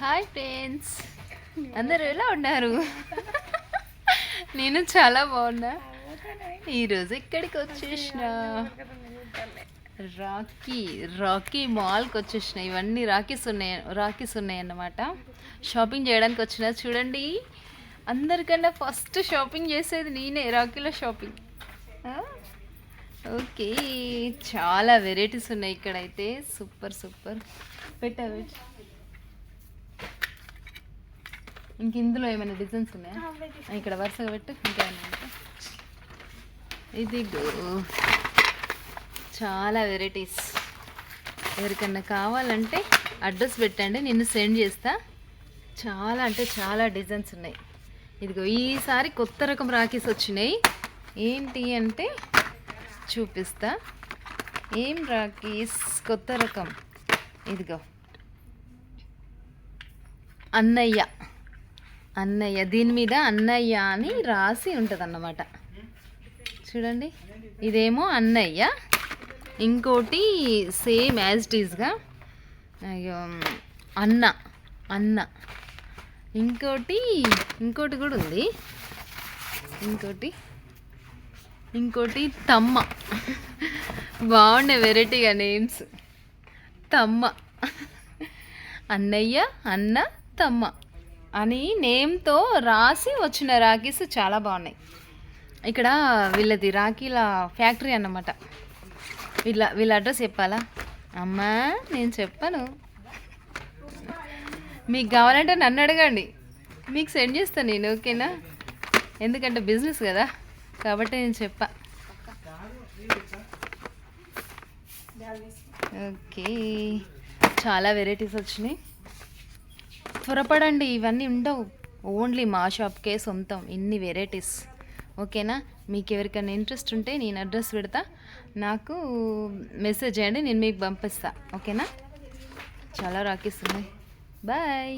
Hi friends. అందరూ ఎలా ఉన్నారు? నేను చాలా బాగున్నా. ఈరోజు ఇక్కడికి వచ్చేసిన. రాకీ రాకీ మాల్కి వచ్చేసిన. ఇవన్నీ రాకీస్ ఉన్నాయి రాకీస్ ఉన్నాయి అన్నమాట. షాపింగ్ చేయడానికి వచ్చిన. చూడండి అందరికన్నా ఫస్ట్ షాపింగ్ చేసేది నేనే రాకీలో షాపింగ్? ఓకే చాలా వెరైటీస్ ఉన్నాయి ఇక్కడైతే. Super super. పెట్టు. ఇంక ఇందులో ఏమైనా డిజైన్స్ ఉన్నాయా? ఇక్కడ వరుసగా పెట్టు ఇంకా ఏమైనా ఉంటే. ఇదిగో చాలా వెరైటీస్. ఎవరికన్నా కావాలంటే అడ్రస్ పెట్టండి నిన్ను సెండ్ చేస్తా. చాలా అంటే చాలా డిజైన్స్ ఉన్నాయి. ఇదిగో ఈసారి కొత్త రకం రాఖీస్ వచ్చినాయి. ఏంటి అంటే చూపిస్తా. ఏం రాఖీస్? కొత్త రకం. ఇదిగో. అన్నయ్య. అన్నయ్య దీని మీద అన్నయ్య అని రాసి ఉంటుంది అన్నమాట చూడండి ఇదేమో అన్నయ్య. ఇంకోటి సేమ్ యాజ్ టీజ్గా అన్న అన్న. ఇంకోటి ఇంకోటి కూడా ఉంది. ఇంకోటి ఇంకోటి తమ్మ. బాగున్నాయి వెరైటీగా నేమ్స్. తమ్మ. అన్నయ్య అన్న తమ్మ. అని నేమ్తో రాసి వచ్చిన రాఖీస్ చాలా బాగున్నాయి. ఇక్కడ వీళ్ళది రాఖీల ఫ్యాక్టరీ అన్నమాట. వీళ్ళ వీళ్ళ అడ్రస్ చెప్పాలా? అమ్మా నేను చెప్పను. మీకు కావాలంటే నన్ను అడగండి. మీకు సెండ్ చేస్తాను నేను ఓకేనా? ఎందుకంటే బిజినెస్ కదా కాబట్టి నేను చెప్పా. ఓకే. చాలా వెరైటీస్ వచ్చినాయి. త్వరపడండి ఇవన్నీ ఉండవు. ఓన్లీ మా షాప్కే సొంతం ఇన్ని వెరైటీస్. ఓకేనా? మీకు ఎవరికైనా ఇంట్రెస్ట్ ఉంటే నేను అడ్రస్ పెడతా. నాకు మెసేజ్ చేయండి నేను మీకు పంపిస్తా. ఓకేనా? చాలా రాకేస్తున్నాయి బాయ్.